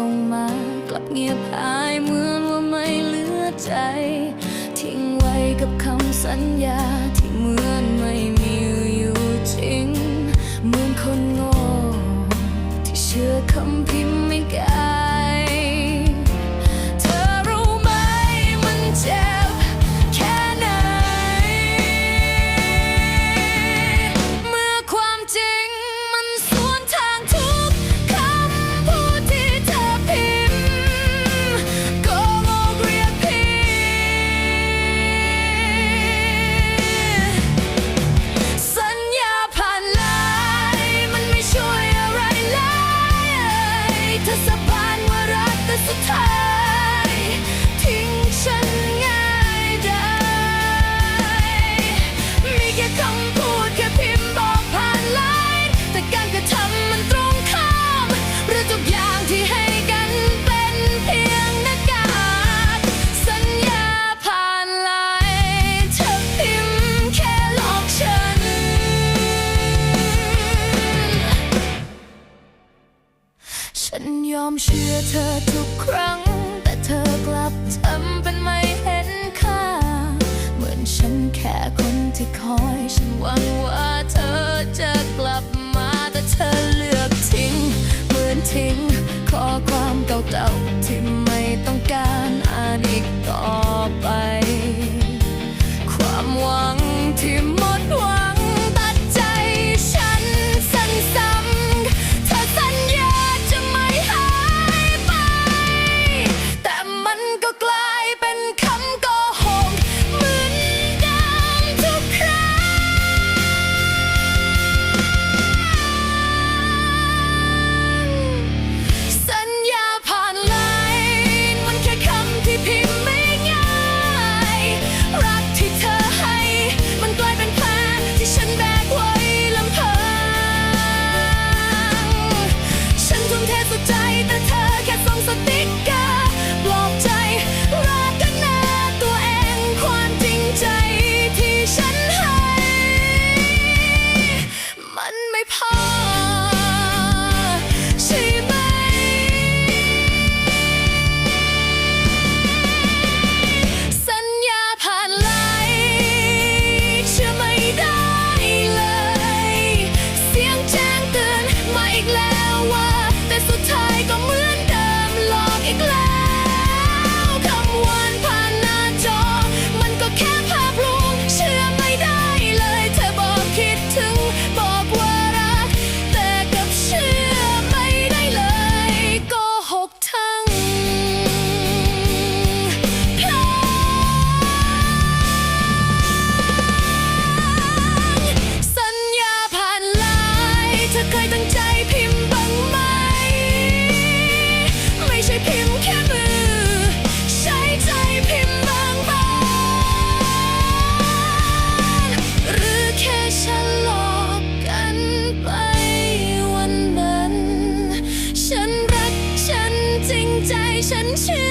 ส่งมากลับเงียบหายเหมือนว่าไม่เหลือใจ ทิ้งไว้กับคำสัญญาที่เหมือนไม่มีอยู่จริง เหมือนคนโง่ที่เชื่อคำพิมพ์ไม่แก้ ฉันยอมเชื่อเธอทุกครั้ง แต่เธอกลับทำเป็นไม่เห็นค่า เหมือนฉันแค่คนที่คอย ฉันหวังว่าเธอจะกลับมา แต่เธอเลือกทิ้ง เหมือนทิ้ง ข้อความเก่าๆที่ไม่ต้องการอ่านอีกต่อ 神曲